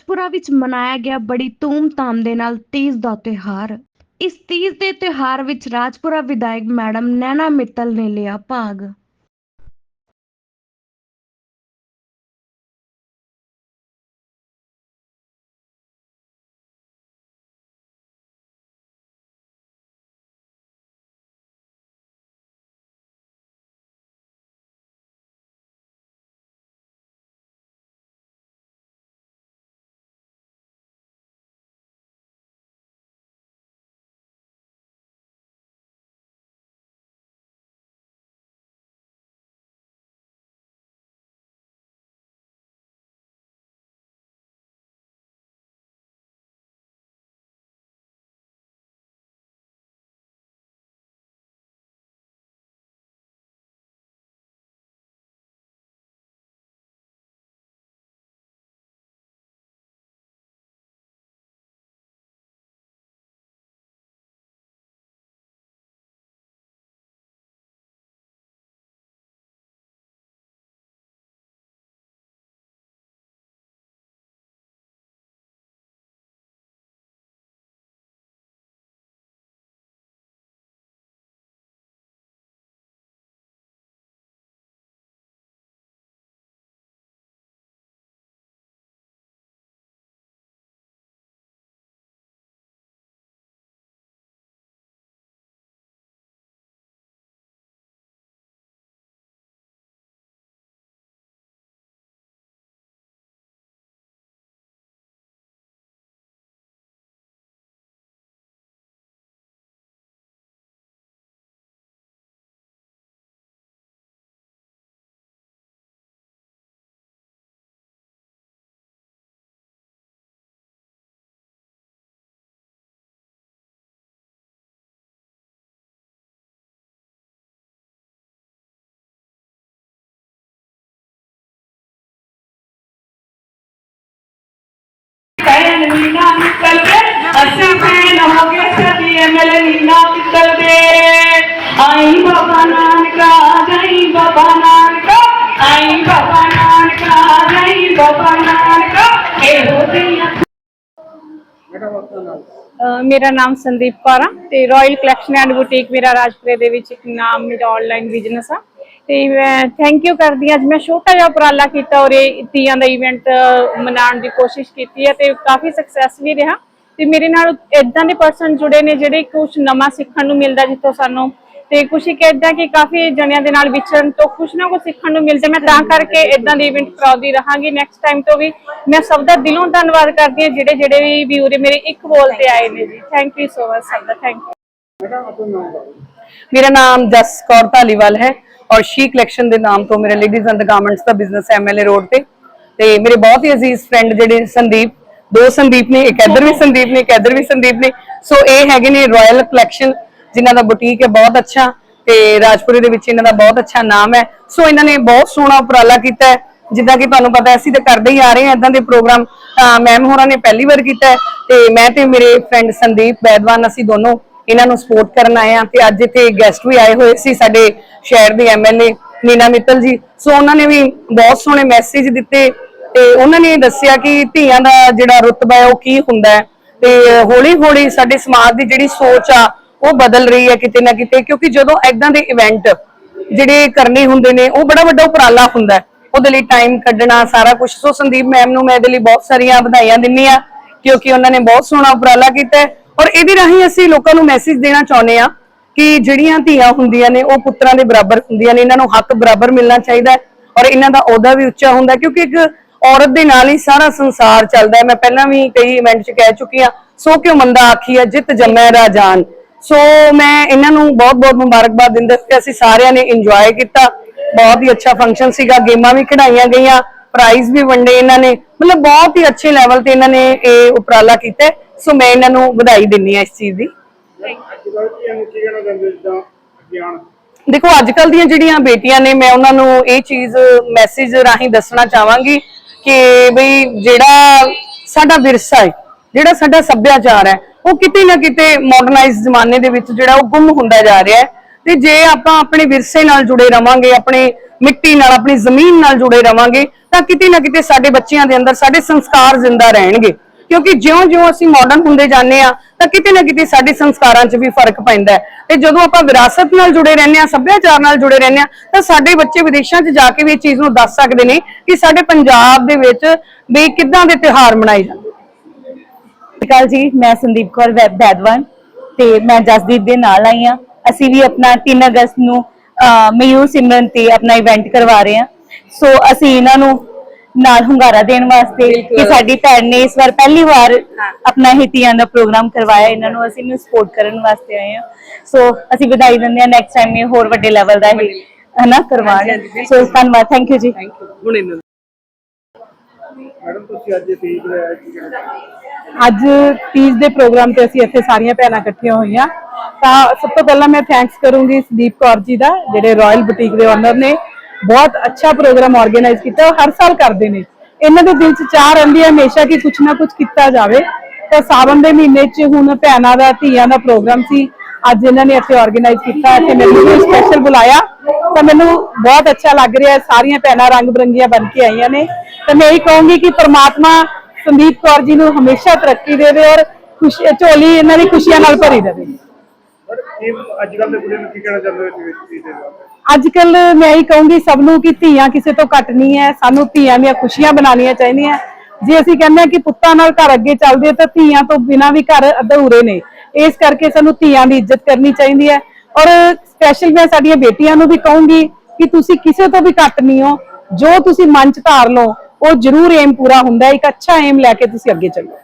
ਰਾਜਪੁਰਾ ਵਿੱਚ ਮਨਾਇਆ ਗਿਆ ਬੜੀ ਧੂਮ-ਧਾਮ ਦੇ ਨਾਲ ਤੀਜ ਦਾ ਤਿਉਹਾਰ। ਇਸ ਤੀਜ ਦੇ ਤਿਉਹਾਰ ਵਿੱਚ ਰਾਜਪੁਰਾ ਵਿਧਾਇਕ ਮੈਡਮ ਨੈਣਾ ਮਿੱਤਲ ਨੇ ਲਿਆ ਭਾਗ। ਨੀਨਾ ਮਿੱਤਲ ਅਸੀਂ ਭੈਣ ਹੋ ਗਏ ਸਦੀ ਐਮਐਲ ਨੀਨਾ ਮਿੱਤਲ ਆਈ ਬਾਬਾ ਨਾਨਕਾ ਜਈ, ਬਾਬਾ ਨਾਨਕਾ ਆਈ ਬਾਬਾ ਨਾਨਕਾ ਜਈ, ਬਾਬਾ ਨਾਨਕਾ ਇਹੋ ਦੀਆਂ ਮੇਰਾ ਨਾਮ ਸੰਦੀਪ ਕੌਰ ਆ ਤੇ ਰਾਇਲ ਕਲੈਕਸ਼ਨ ਐਂਡ ਬੁਟੀਕ ਮੇਰਾ ਰਾਜਪੁਰੇ ਦੇ ਵਿੱਚ ਇੱਕ ਨਾਮ ਮੇਰਾ ਆਨਲਾਈਨ ਬਿਜ਼ਨਸ ਆ। ਤੇ ਮੈਂ ਥੈਂਕ ਯੂ ਕਰਦੀ ਹਾਂ। ਅੱਜ ਮੈਂ ਛੋਟਾ ਜਿਹਾ ਉਪਰਾਲਾ ਕੀਤਾ ਔਰ ਇਹ ਤੀਆਂ ਦਾ ਇਵੈਂਟ ਮਨਾਉਣ ਦੀ ਕੋਸ਼ਿਸ਼ ਕੀਤੀ ਹੈ ਤੇ ਕਾਫੀ ਸਕਸੈਸ ਵੀ ਰਿਹਾ। ਤੇ ਮੇਰੇ ਨਾਲ ਇਦਾਂ ਦੇ ਪਰਸਨ ਜੁੜੇ ਨੇ ਜਿਹੜੇ ਕੁਝ ਨਵਾਂ ਸਿੱਖਣ ਨੂੰ ਮਿਲਦਾ ਜਿੱਥੋਂ ਸਾਨੂੰ ਤੇ ਕੁਝ ਇੱਕ ਏਦਾਂ ਕਿ ਕਾਫੀ ਜਣਿਆਂ ਦੇ ਨਾਲ ਵਿਚਰਨ ਤੋਂ ਕੁਝ ਨਾ ਕੁਝ ਸਿੱਖਣ ਨੂੰ ਮਿਲਦਾ। ਮੈਂ ਤਾਂ ਕਰਕੇ ਇਦਾਂ ਦੇ ਇਵੈਂਟ ਕਰਾਉਂਦੀ ਰਹਾਂਗੀ। ਨੈਕਸਟ ਟਾਈਮ ਤੋਂ ਵੀ ਮੈਂ ਸਭ ਦਾ ਦਿਲੋਂ ਧੰਨਵਾਦ ਕਰਦੀ ਹਾਂ। ਜਿਹੜੇ ਜਿਹੜੇ ਵੀ ਵੀਊ ਮੇਰੇ ਇੱਕ ਬੋਲ ਤੇ ਆਏ ਨੇ ਜੀ। ਥੈਂਕ ਯੂ ਸੋ ਮਚ ਸਭ ਦਾ ਥੈਂਕ ਯੂ ਮੇਰਾ ਨਾਮ ਜਸ ਕੌਰ ਧਾਲੀਵਾਲ ਹੈ। ਔਰ ਸ਼ੀ ਕਲੈਕਸ਼ਨ ਦੇ ਨਾਮ ਤੋਂ ਮੇਰਾ ਲੇਡੀਜ਼ ਐਂਡ ਗਾਰਮੈਂਟਸ ਦਾ ਬਿਜ਼ਨਸ ਐਮਐਲਏ ਰੋਡ ਤੇ ਤੇ ਮੇਰੇ ਬਹੁਤ ਹੀ ਅਜ਼ੀਜ਼ ਫਰੈਂਡ ਜਿਹੜੇ ਸੰਦੀਪ ਦੋ ਸੰਦੀਪ ਨੇ ਇੱਕ ਇੱਧਰ ਵੀ ਸੰਦੀਪ ਨੇ ਇੱਕ ਇੱਧਰ ਵੀ ਸੰਦੀਪ ਨੇ ਸੋ ਇਹ ਹੈਗੇ ਨੇ ਰਾਇਲ ਕਲੈਕਸ਼ਨ ਜਿਨ੍ਹਾਂ ਦਾ ਬੁਟੀਕ ਹੈ ਬਹੁਤ ਅੱਛਾ ਤੇ ਰਾਜਪੁਰੇ ਦੇ ਵਿੱਚ ਇਹਨਾਂ ਦਾ ਬਹੁਤ ਅੱਛਾ ਨਾਮ ਹੈ ਸੋ ਇਹਨਾਂ ਨੇ ਬਹੁਤ ਸੋਹਣਾ ਉਪਰਾਲਾ ਕੀਤਾ ਹੈ ਜਿੱਦਾਂ ਕਿ ਤੁਹਾਨੂੰ ਪਤਾ ਅਸੀਂ ਤਾਂ ਕਰਦੇ ਹੀ ਆ ਰਹੇ ਹਾਂ ਇਦਾਂ ਦੇ ਪ੍ਰੋਗਰਾਮ ਮੈਮ ਹੋਰਾਂ ਨੇ ਪਹਿਲੀ ਵਾਰ ਕੀਤਾ ਤੇ ਮੈਂ ਤੇ ਮੇਰੇ ਫਰੈਂਡ ਸੰਦੀਪ ਬੈਦਵਾਨ ਅਸੀਂ ਦੋਨੋਂ ਇਹਨਾਂ ਨੂੰ ਸਪੋਰਟ ਕਰਨ ਆਏ ਆ ਤੇ ਅੱਜ ਇੱਥੇ ਗੈਸਟ ਵੀ ਆਏ ਹੋਏ ਸੀ ਸਾਡੇ ਸ਼ਹਿਰ ਦੇ ਐਮਐਲਏ ਨੀਨਾ ਮਿੱਤਲ ਜੀ। ਸੋ ਉਹਨਾਂ ਨੇ ਵੀ ਬਹੁਤ ਸੋਹਣੇ ਮੈਸੇਜ ਦਿੱਤੇ ਤੇ ਉਹਨਾਂ ਨੇ ਦੱਸਿਆ ਕਿ ਧੀਆਂ ਦਾ ਜਿਹੜਾ ਰੁਤਬਾ ਹੈ ਉਹ ਕੀ ਹੁੰਦਾ ਹੈ ਤੇ ਹੌਲੀ ਹੌਲੀ ਸਾਡੇ ਸਮਾਜ ਦੀ ਜਿਹੜੀ ਸੋਚ ਆ, ਉਹ ਬਦਲ ਰਹੀ ਹੈ ਕਿਤੇ ਨਾ ਕਿਤੇ ਕਿਉਂਕਿ ਜਦੋਂ ਐਦਾਂ ਦੇ ਇਵੈਂਟ ਜਿਹੜੇ ਕਰਨੇ ਹੁੰਦੇ ਨੇ, ਉਹ ਬੜਾ ਵੱਡਾ ਉਪਰਾਲਾ ਹੁੰਦਾ ਹੈ। ਉਹਦੇ ਲਈ ਟਾਈਮ ਕੱਢਣਾ, ਸਾਰਾ ਕੁਝ ਸੋ ਸੰਦੀਪ ਮੈਮ ਨੂੰ ਮੈਂ ਇਹਦੇ ਲਈ ਬਹੁਤ ਸਾਰੀਆਂ ਵਧਾਈਆਂ ਦਿੰਨੀ ਆ ਕਿਉਂਕਿ ਉਹਨਾਂ ਨੇ ਬਹੁਤ ਸੋਹਣਾ ਉਪਰਾਲਾ ਕੀਤਾ ਔਰ ਇਹਦੇ ਰਾਹੀਂ ਅਸੀਂ ਲੋਕਾਂ ਨੂੰ ਮੈਸੇਜ ਦੇਣਾ ਚਾਹੁੰਦੇ ਆ ਕਿ ਜਿਹੜੀਆਂ ਧੀਆਂ ਹੁੰਦੀਆਂ ਨੇ, ਉਹ ਪੁੱਤਰਾਂ ਦੇ ਬਰਾਬਰ ਹੁੰਦੀਆਂ ਨੇ, ਇਹਨਾਂ ਨੂੰ ਹੱਕ ਬਰਾਬਰ ਮਿਲਣਾ ਚਾਹੀਦਾ ਔਰ ਇਹਨਾਂ ਦਾ ਅਹੁਦਾ ਵੀ ਉੱਚਾ ਹੁੰਦਾ ਕਿਉਂਕਿ ਇੱਕ ਔਰਤ ਦੇ ਨਾਲ ਹੀ ਸਾਰਾ ਸੰਸਾਰ ਚੱਲਦਾ ਹੈ। ਮੈਂ ਪਹਿਲਾਂ ਵੀ ਕਈ ਇਵੈਂਟ 'ਚ ਕਹਿ ਚੁੱਕੀ ਆ ਸੋ ਕਿਉਂ ਮੰਦਾ ਆਖੀਆ ਜਿੱਤ ਜੰਮੈ ਰਾਜਾਨ ਸੋ ਮੈਂ ਇਹਨਾਂ ਨੂੰ ਬਹੁਤ-ਬਹੁਤ ਮੁਬਾਰਕਬਾਦ ਦਿੰਦਾ ਕਿ ਅਸੀਂ ਸਾਰਿਆਂ ਨੇ ਇੰਜੋਏ ਕੀਤਾ। ਬਹੁਤ ਹੀ ਅੱਛਾ ਫੰਕਸ਼ਨ ਸੀਗਾ, ਗੇਮਾਂ ਵੀ ਖਿਡਾਈਆਂ ਗਈਆਂ ਪ੍ਰਾਈਜ਼ ਵੀ ਵੰਡੇ ਇਹਨਾਂ ਨੇ। ਮਤਲਬ ਬਹੁਤ ਹੀ ਅੱਛੇ ਲੈਵਲ ਤੇ ਇਹਨਾਂ ਨੇ ਇਹ ਉਪਰਾਲਾ ਕੀਤਾ ਸੋ ਮੈਂ ਇਹਨਾਂ ਨੂੰ ਵਧਾਈ ਦਿੰਨੀ ਆ ਇਸ ਚੀਜ਼ ਦੀ। ਦੇਖੋ ਅੱਜ ਕੱਲ ਦੀਆਂ ਜਿਹੜੀਆਂ ਬੇਟੀਆਂ ਨੇ, ਮੈਂ ਉਹਨਾਂ ਨੂੰ ਇਹ ਚੀਜ਼ ਮੈਸੇਜ ਰਾਹੀਂ ਦੱਸਣਾ ਚਾਹਾਂਗੀ ਕਿ ਬਈ ਜਿਹੜਾ ਸਾਡਾ ਵਿਰਸਾ ਹੈ, ਜਿਹੜਾ ਸਾਡਾ ਸੱਭਿਆਚਾਰ ਹੈ, ਉਹ ਕਿਤੇ ਨਾ ਕਿਤੇ ਮਾਡਰਨਾਈਜ਼ ਜ਼ਮਾਨੇ ਦੇ ਵਿੱਚ ਜਿਹੜਾ ਉਹ ਗੁੰਮ ਹੁੰਦਾ ਜਾ ਰਿਹਾ ਹੈ। ਤੇ ਜੇ ਆਪਾਂ ਆਪਣੇ ਵਿਰਸੇ ਨਾਲ ਜੁੜੇ ਰਵਾਂਗੇ, ਆਪਣੇ ਮਿੱਟੀ ਨਾਲ, ਆਪਣੀ ਜ਼ਮੀਨ ਨਾਲ ਜੁੜੇ ਰਵਾਂਗੇ, ਤਾਂ ਕਿਤੇ ਨਾ ਕਿਤੇ ਸਾਡੇ ਬੱਚਿਆਂ ਦੇ ਅੰਦਰ, ਸਾਡੇ ਸੰਸਕਾਰ ਜ਼ਿੰਦਾ ਰਹਿਣਗੇ। ਕਿਉਂਕਿ ਜਿਉਂ-ਜਿਉਂ ਅਸੀਂ ਮਾਡਰਨ ਹੁੰਦੇ ਜਾਂਦੇ ਆ ਤਾਂ ਕਿਤੇ ਨਾ ਕਿਤੇ ਸਾਡੇ ਸੰਸਕਾਰਾਂ 'ਚ ਵੀ ਫ਼ਰਕ ਪੈਂਦਾ ਹੈ। ਤੇ ਜਦੋਂ ਆਪਾਂ ਵਿਰਾਸਤ ਨਾਲ ਜੁੜੇ ਰਹਿੰਦੇ ਆ ਸੱਭਿਆਚਾਰ ਨਾਲ ਜੁੜੇ ਰਹਿੰਦੇ ਆ ਤਾਂ ਸਾਡੇ ਬੱਚੇ ਵਿਦੇਸ਼ਾਂ 'ਚ ਜਾ ਕੇ ਵੀ ਇਹ ਚੀਜ਼ ਨੂੰ ਦੱਸ ਸਕਦੇ ਨੇ ਕਿ ਸਾਡੇ ਪੰਜਾਬ ਦੇ ਵਿੱਚ ਵੀ ਕਿੱਦਾਂ ਦੇ ਤਿਉਹਾਰ ਮਨਾਏ ਜਾਂਦੇ ਸਤਿ ਸ਼੍ਰੀ ਅਕਾਲ ਜੀ, ਮੈਂ ਸੰਦੀਪ ਕੌਰ ਵੈ- ਬੈਦਵਾਨ ਤੇ ਮੈਂ ਜਸਦੀਪ ਦੇ ਨਾਲ ਆਈ ਆ ਅਸੀਂ ਵੀ ਆਪਣਾ 3 ਅਗਸਤ ਨੂੰ ਮਯੂਰ ਸਿਮਰਨ ਤੇ ਆਪਣਾ ਇਵੈਂਟ ਕਰਵਾ ਰਹੇ ਹਾਂ। ਸੋ ਅਸੀਂ ਇਹਨਾਂ ਨੂੰ ਨਾਲ ਹੁੰਗਾਰਾ ਦੇਣ ਵਾਸਤੇ ਕਿ ਸਾਡੀ ਭੈਣ ਨੇ ਇਸ ਵਾਰ ਪਹਿਲੀ ਵਾਰ ਆਪਣਾ ਹਿੱਤੀਆਂ ਦਾ ਪ੍ਰੋਗਰਾਮ ਕਰਵਾਇਆ ਇਹਨਾਂ ਨੂੰ ਅਸੀਂ ਨੂੰ ਸਪੋਰਟ ਕਰਨ ਵਾਸਤੇ ਆਏ ਹਾਂ। ਸੋ ਅਸੀਂ ਵਧਾਈ ਦਿੰਦੇ ਹਾਂ ਨੈਕਸਟ ਟਾਈਮ ਇਹ ਹੋਰ ਵੱਡੇ ਲੈਵਲ ਦਾ ਇਹ ਹਨਾ ਕਰਵਾਉਣ। ਸੋ ਧੰਨਵਾਦ ਥੈਂਕ ਯੂ ਜੀ। ਹੁਣ ਇਹਨਾਂ ਮੈਡਮ ਤੁਸੀਂ ਅੱਜ ਤੀਜ ਹੋਇਆ ਕੀ ਕਹਿਣਾ ਚਾਹੁੰਦੇ ਅੱਜ ਤੀਜ ਦੇ ਪ੍ਰੋਗਰਾਮ ਤੇ ਅਸੀਂ ਇੱਥੇ ਸਾਰੀਆਂ ਭੈਣਾਂ ਇਕੱਠੀਆਂ ਹੋਈਆਂ। ਤਾਂ ਸਭ ਤੋਂ ਪਹਿਲਾਂ ਮੈਂ ਥੈਂਕਸ ਕਰੂੰਗੀ ਸੰਦੀਪ ਕੌਰ ਜੀ ਦਾ ਜਿਹੜੇ ਰਾਇਲ ਬੁਟੀਕ ਦੇ ਓਨਰ ਨੇ। ਬਹੁਤ ਅੱਛਾ ਪ੍ਰੋਗਰਾਮ ਆਰਗੇਨਾਈਜ਼ ਕੀਤਾ ਹਰ ਸਾਲ ਕਰਦੇ ਨੇ। ਇਹਨਾਂ ਦੇ ਦਿਲ 'ਚ ਚਾਹ ਰਹਿੰਦੀ ਹੈ ਹਮੇਸ਼ਾ ਕਿ ਕੁਝ ਨਾ ਕੁਝ ਕੀਤਾ ਜਾਵੇ। ਤਾਂ ਸਾਵਣ ਦੇ ਮਹੀਨੇ 'ਚ ਹੁਣ ਭੈਣਾਂ ਦਾ, ਧੀਆਂ ਦਾ ਪ੍ਰੋਗਰਾਮ ਸੀ। ਅੱਜ ਇਹਨਾਂ ਨੇ ਇੱਥੇ ਆਰਗੇਨਾਈਜ਼ ਕੀਤਾ ਤੇ ਮੈਨੂੰ ਸਪੈਸ਼ਲ ਬੁਲਾਇਆ। ਤਾਂ ਮੈਨੂੰ ਬਹੁਤ ਅੱਛਾ ਲੱਗ ਰਿਹਾ ਹੈ ਸਾਰੀਆਂ ਭੈਣਾਂ ਰੰਗ ਬਰੰਗੀਆਂ ਬਣ ਕੇ ਆਈਆਂ ਨੇ। ਤਾਂ ਮੈਂ ਇਹ ਕਹੂੰਗੀ ਕਿ ਪ੍ਰਮਾਤਮਾ ਸੰਦੀਪ ਕੌਰ ਜੀ ਨੂੰ ਹਮੇਸ਼ਾ ਤਰੱਕੀ ਦੇਵੇ ਔਰ ਖੁਸ਼ੀ ਝੋਲੀ ਇਹਨਾਂ ਦੀ ਖੁਸ਼ੀਆਂ ਨਾਲ ਭਰੀ ਦੇਵੇ ਅੱਜ ਕੱਲ੍ਹ ਦੇ ਬੁੜੇ ਨੂੰ ਕੀ ਕਹਿਣਾ ਚਾਹੁੰਦੇ ਹੋ ਤੀਜ ਦੇ ਅੱਜ ਕੱਲ ਮੈਂ ਇਹ ਕਹੂੰਗੀ, ਸਭ ਨੂੰ ਕਿ ਧੀਆਂ ਕਿਸੇ ਤੋਂ ਘੱਟ ਨਹੀਂ ਹੈ, ਸਾਨੂੰ ਧੀਆਂ ਦੀਆਂ ਖੁਸ਼ੀਆਂ ਬਣਾਉਣੀਆਂ ਚਾਹੀਦੀਆਂ। ਜੇ ਅਸੀਂ ਕਹਿੰਦੇ ਹਾਂ ਕਿ ਪੁੱਤਾਂ ਨਾਲ ਘਰ ਅੱਗੇ ਚੱਲਦੇ ਤਾਂ ਧੀਆਂ ਤੋਂ ਬਿਨਾਂ ਵੀ ਘਰ ਅਧੂਰੇ ਨੇ। ਇਸ ਕਰਕੇ ਸਾਨੂੰ ਧੀਆਂ ਦੀ ਇੱਜ਼ਤ ਕਰਨੀ ਚਾਹੀਦੀ ਹੈ। ਔਰ ਸਪੈਸ਼ਲ ਮੈਂ ਸਾਡੀਆਂ ਬੇਟੀਆਂ ਨੂੰ ਵੀ ਕਹੂੰਗੀ ਕਿ ਤੁਸੀਂ ਕਿਸੇ ਤੋਂ ਵੀ ਘੱਟ ਨਹੀਂ ਹੋ। ਜੋ ਤੁਸੀਂ ਮਨ ਚ ਧਾਰ ਲਓ, ਉਹ ਜ਼ਰੂਰ ਏਮ ਪੂਰਾ ਹੁੰਦਾ ਇੱਕ ਅੱਛਾ ਏਮ ਲੈ ਕੇ ਤੁਸੀਂ ਅੱਗੇ ਚੱਲੋ।